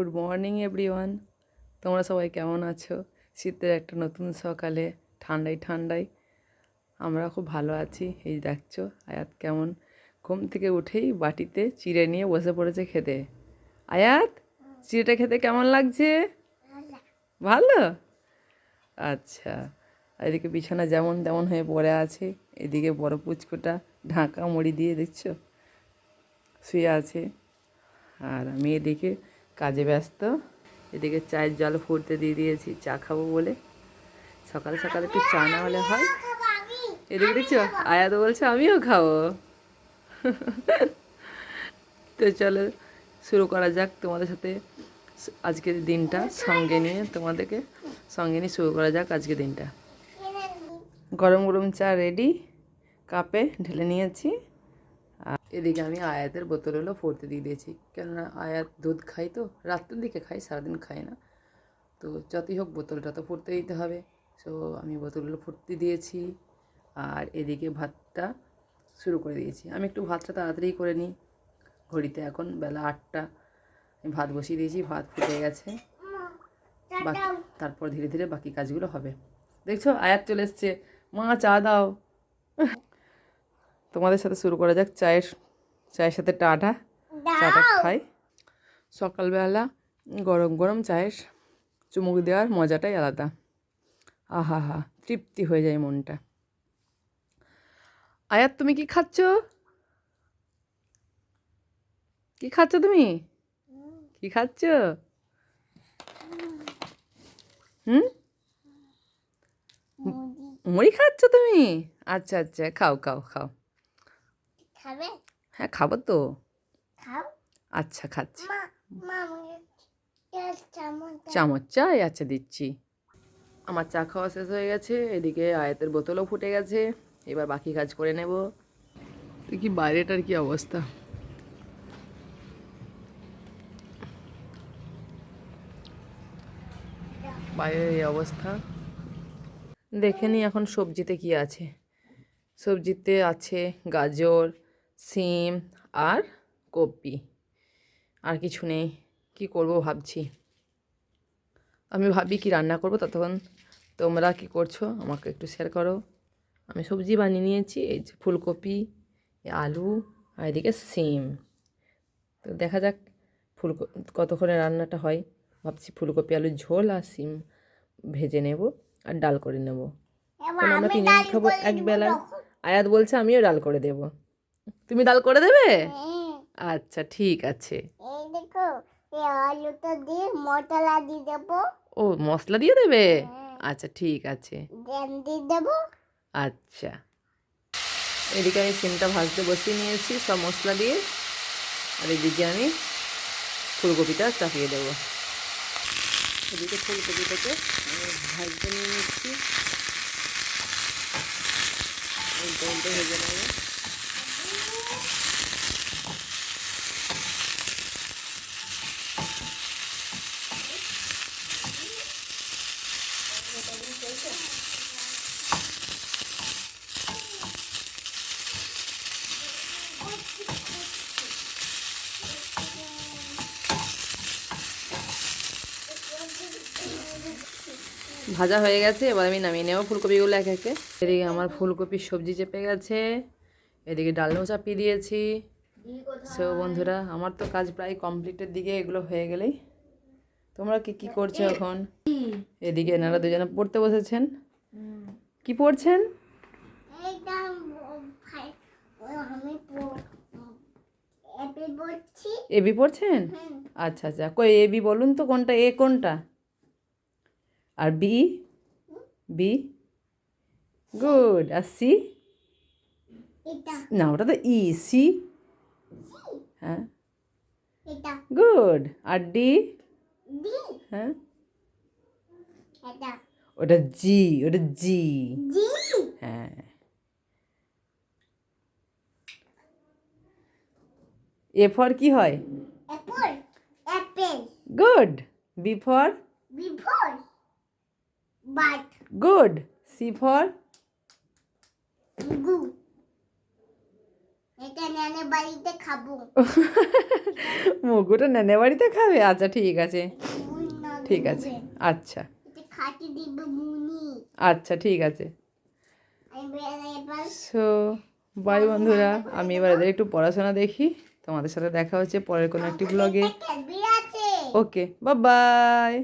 Good morning everyone তোমরা সবাই কেমন আছো? শীতের একটা নতুন সকালে, ঠান্ডায় ঠান্ডায়। আমরা খুব ভালো আছি, এই দেখছ, আয়াত কেমন? ঘুম থেকে উঠেই বাটিতে চিড়ে নিয়ে বসে পড়েছে খেতে। আয়াত, চিড়েটা খেতে কেমন লাগছে? ভালো? আচ্ছা এদিকে বিছানা যেমন তেমন হয়ে পড়ে আছে, এদিকে বড় পুচকুটা ঢাকা মুড়ি দিয়ে, দেখছ? শুয়ে আছে। আর আমি এদিকে কাজে ব্যস্ত। এদিকে চায়ের জল ফুটতে দিয়ে দিয়েছি, চা খাব বলে। সকালে সকালে একটু চা না হলে হয়। এদিকে দেখছ আয়া তো বলছে, আমিও খাব। তো চলো, শুরু করা যাক তোমাদের সাথে আজকের দিনটা সঙ্গে নিয়ে, তোমাদেরকে সঙ্গে নিয়ে শুরু করা যাক আজকের দিনটা। গরম গরম চা রেডি কাপে ঢেলে নিয়েছি। এদিকে আমি আয়াতের বোতলগুলো ফুটতে দিয়ে দিয়েছি। কেননা আয়াত দুধ খাই তো, রাত্রের দিকে খাই, সারাদিন খাই না। তো যতই হোক বোতলটা তো ফুটতে দিতে হবে। সো আমি বোতলগুলো ফুটতে দিয়েছি আর এদিকে ভাতটা শুরু করে দিয়েছি। আমি একটু ভাতটা তাড়াতাড়ি করে নিই। ঘড়িতে এখন বেলা আটটা। আমি ভাত বসিয়ে দিয়েছি, ভাত ফুটে গেছে। তারপর ধীরে ধীরে বাকি কাজগুলো হবে। দেখছ, আয়াত চলে এসছে। মা, চা দাও। তোমাদের সাথে শুরু করা যাক। চায়ের চায়ের সাথে টাটা। চাটা খাই। সকালবেলা গরম গরম চায়ের চুমুক দেওয়ার মজাটাই আলাদা। আহা হা তৃপ্তি হয়ে যায় মনটা। আয়াত তুমি কি খাচ্ছ? কি খাচ্ছ তুমি? কি খাচ্ছ? হুম? মুড়ি খাচ্ছ তুমি? আচ্ছা আচ্ছা খাও খাও খাও। খাবে? হ্যাঁ খাব তো। খাও। আচ্ছা খাচ্ছি। চামচ চাই? আচ্ছা দিচ্ছি। আমার চা খাওয়া শেষ হয়ে গেছে। এদিকে আয়াতের বোতলও ফুটে গেছে। এবার বাকি কাজ করে নেব। কি বাইরেটার কি অবস্থা? বাইরের এই অবস্থা? দেখে নি এখন সবজিতে কি আছে। সবজিতে আছে গাজর সিম আর কপি। আর কিছু নেই। কি করব ভাবছি। আমি ভাবি কি রান্না করব ততক্ষণ তোমরা কি করছ আমাকে একটু শেয়ার করো। আমি সবজি বানিয়ে নিয়েছি এই যে ফুলকপি আলু আর এদিকে সিম। তো দেখা যাক ফুল কতক্ষণে রান্নাটা হয়। ভাবছি ফুলকপি আলুর ঝোল আর সিম ভেজে নেব আর ডাল করে নেব। আমরা আমি তিনজন খাব এক বেলা। আয়াত বলছে আমিও ডাল করে দেব। তুমি ডাল করে দেবে? হ্যাঁ, আচ্ছা ঠিক আছে। আলুটা দিয়ে মশলা দিয়ে দেবো। ও মশলা দিয়ে দেবে? হ্যাঁ। আচ্ছা ঠিক আছে। দিয়ে দেবো। আচ্ছা। এদিকে আমি সিমটা ভাজতে বসিয়ে নিয়েছি সব মশলা দিয়ে। আর এদিকে আমি ফুলকপিটা চাপিয়ে দেবো। এদিকে ফুলকপিটাকে আমি ভাজতে নিয়ে নিচ্ছি। ভেজে নেব ভাজা হয়ে গেছে এবার আমি নামিয়ে নেব ফুলকপিগুলো এক একে। এদিকে আমার ফুলকপির সবজি চেপে গেছে এদিকে ডালও চাপিয়ে দিয়েছি। সো বন্ধুরা আমার তো কাজ প্রায় কমপ্লিটের দিকে এগুলো হয়ে গেলেই। তোমরা কি কি করছ এখন? এদিকে এনারা দুজনে পড়তে বসেছেন। কি পড়ছেন? এবি পড়ছেন? হুম আচ্ছা আচ্ছা কই এবি বলুন তো কোনটা এ কোনটা? আর বি বি গুড আর সি না ওটা তো ই সি হ্যাঁ। গুড আর ডি হ্যাঁ। ওটা জি ওটা জি হ্যাঁ। এ ফর কি হয়? গুড বি ফর এটা নানে বাড়িতে খাব। মুগুটা নেনে বাড়িতে খাবে? আচ্ছা ঠিক আছে। ঠিক আছে আচ্ছা। আচ্ছা ঠিক আছে। সো বাই বন্ধুরা আমি এবার এদের একটু পড়াশোনা দেখি। তোমাদের সাথে দেখা হচ্ছে পরের কোনো একটি ব্লগে ওকে বাই বাই